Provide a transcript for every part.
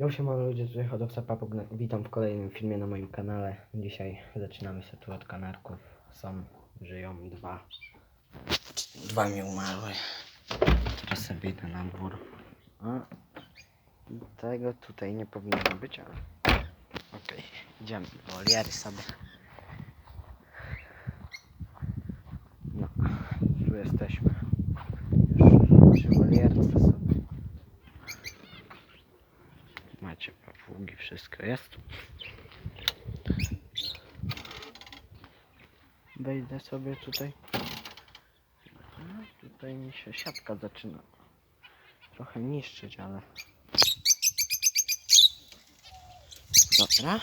Yo, siema ludzie, tutaj hodowca papug. Witam w kolejnym filmie na moim kanale. Dzisiaj zaczynamy się tu od kanarków. Są, żyją dwa. Dwa mi umarły. Teraz sobie idę na dwór. A tego tutaj nie powinno być, ale... Okej, idziemy do sobie. No, tu jesteśmy. Już przy wolierce sobie. Macie wszystko jest. Wejdę sobie tutaj. No, tutaj mi się siatka zaczyna trochę niszczyć, ale... Dobra.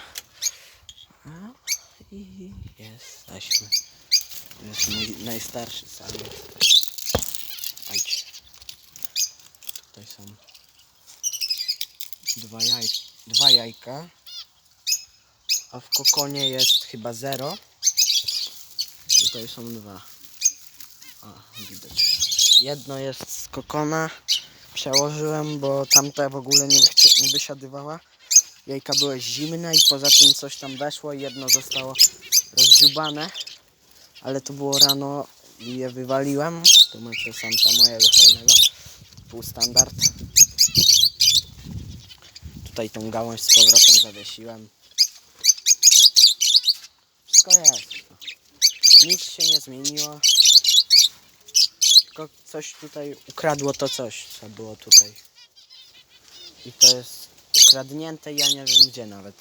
No i jesteśmy. To jest mój najstarszy samiec. Chodź. Tutaj są dwa, jaj, dwa jajka. A w kokonie jest chyba zero. Tutaj są dwa. O, widać. Jedno jest z kokona. Przełożyłem, bo tamta w ogóle nie, nie wysiadywała. Jajka były zimne i poza tym coś tam weszło i jedno zostało rozdziubane. Ale to było rano i je wywaliłem. Tu macie samca mojego fajnego. Pół standard. Tutaj tą gałąź z powrotem zawiesiłem. Wszystko jest. Nic się nie zmieniło. Tylko coś tutaj ukradło to coś, co było tutaj. I to jest ukradnięte, ja nie wiem gdzie nawet.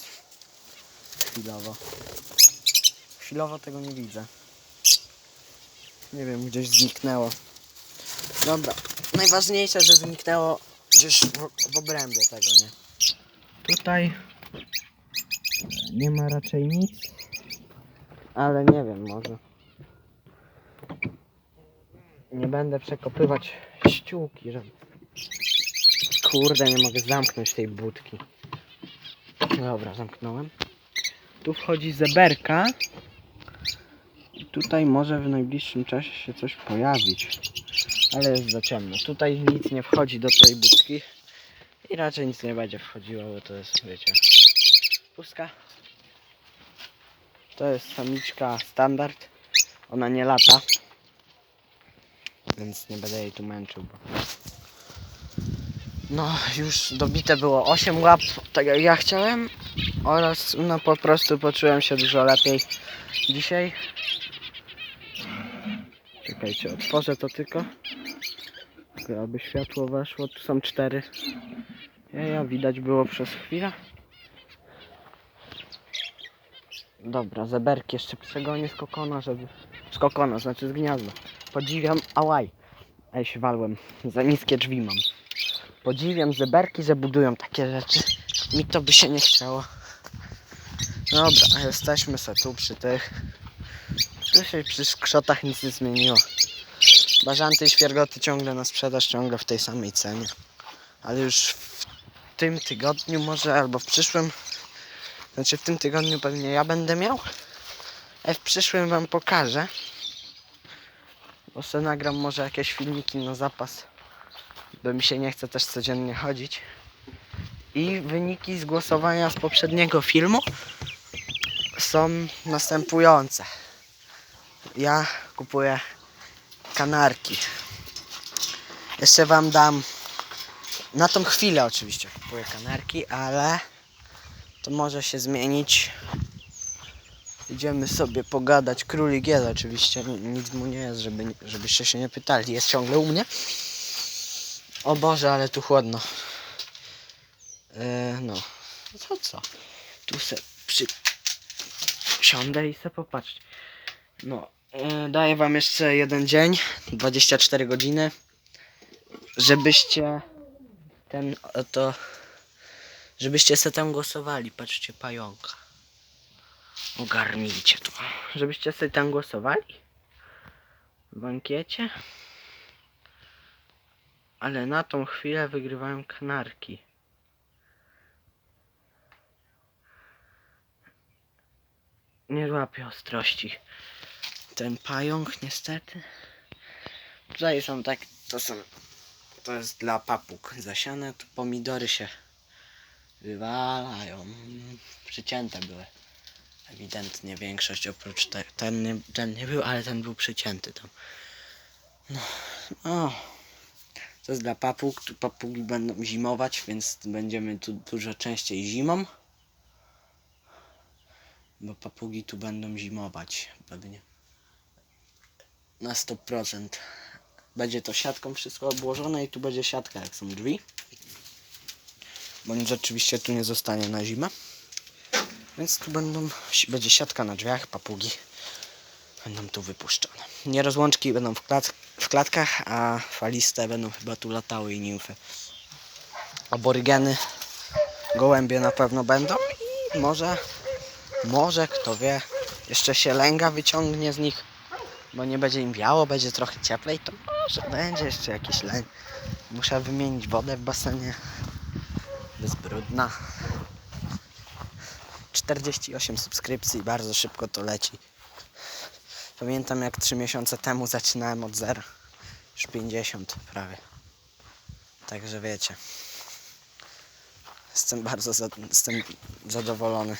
Chwilowo. Chwilowo tego nie widzę. Nie wiem, gdzieś zniknęło. Dobra. Najważniejsze, że zniknęło gdzieś w, w obrębie tego, nie? Tutaj nie ma raczej nic. Ale nie wiem, może. Nie będę przekopywać ściółki, żeby... Kurde, nie mogę zamknąć tej budki. Dobra, zamknąłem. Tu wchodzi zeberka. I tutaj może w najbliższym czasie się coś pojawić. Ale jest za ciemno. Tutaj nic nie wchodzi do tej budki. I raczej nic nie będzie wchodziło, bo to jest, wiecie, pustka. To jest samiczka standard. Ona nie lata. Więc nie będę jej tu męczył. Bo... No, już dobite było 8 łap, tak jak ja chciałem. Oraz no po prostu poczułem się dużo lepiej dzisiaj. Czekajcie, otworzę to tylko. Aby światło weszło. Tu są cztery. Ja widać było przez chwilę. Dobra, zeberki jeszcze przegonię z kokona, żeby... Z kokona, znaczy z gniazda. Podziwiam... Ałaj! Ej, się walłem. Za niskie drzwi mam. Podziwiam zeberki, że budują takie rzeczy. Mi to by się nie chciało. Dobra, jesteśmy se tu przy tych. Tu się przy skrzotach nic nie zmieniło. Bażanty i świergoty ciągle na sprzedaż, ciągle w tej samej cenie. Ale już w tym tygodniu może, albo w przyszłym znaczy w tym tygodniu pewnie ja będę miał. A w przyszłym wam pokażę. Bo sobie nagram może jakieś filmiki na zapas. Bo mi się nie chce też codziennie chodzić. I wyniki z głosowania z poprzedniego filmu są następujące. Ja kupuję kanarki. Jeszcze wam dam na tą chwilę oczywiście kupuję kanarki, ale to może się zmienić. Idziemy sobie pogadać. Królik jest oczywiście, ni- nic mu nie jest, żeby, żebyście się nie pytali. Jest ciągle u mnie. O Boże, ale tu chłodno. E, no, to co? Tu se przy... Siądę i se popatrzcie. No, e, daję wam jeszcze jeden dzień, 24 godziny, żebyście ten oto żebyście se tam głosowali. Patrzcie, pająka. Ogarnijcie to. Żebyście sobie tam głosowali. W ankiecie. Ale na tą chwilę wygrywają kanarki. Nie łapie ostrości. Ten pająk niestety. Tutaj są tak, to są, to jest dla papug zasiane, to pomidory się Wywalają. Przycięte były. Ewidentnie większość oprócz te, ten, nie, ten nie był, ale ten był przycięty tam. No, o. To jest dla papug. Tu papugi będą zimować, więc będziemy tu dużo częściej zimą. Bo papugi tu będą zimować pewnie. Na 100%. Będzie to siatką wszystko obłożone i tu będzie siatka jak są drzwi. Nic rzeczywiście tu nie zostanie na zimę. Więc tu będą, będzie siatka na drzwiach, papugi będą tu wypuszczone. Nierozłączki będą w, klat, w klatkach, a faliste będą chyba tu latały i nimfy. Aborygeny, gołębie na pewno będą i może, może kto wie, jeszcze się lęga wyciągnie z nich, bo nie będzie im wiało, będzie trochę cieplej, to może będzie jeszcze jakiś lęk. Muszę wymienić wodę w basenie, jest brudna. 48 subskrypcji, bardzo szybko to leci. Pamiętam jak 3 miesiące temu zaczynałem od zera. Już 50 prawie. Także wiecie. Jestem bardzo za, jestem zadowolony.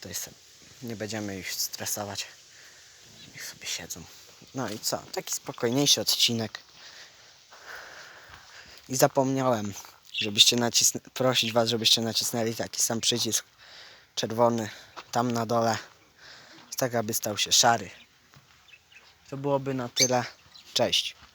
To jestem. Nie będziemy ich stresować. Niech sobie siedzą. No i co? Taki spokojniejszy odcinek. I zapomniałem, żebyście nacisnę, prosić was, żebyście nacisnęli taki sam przycisk czerwony tam na dole, tak aby stał się szary. To byłoby na tyle. Cześć.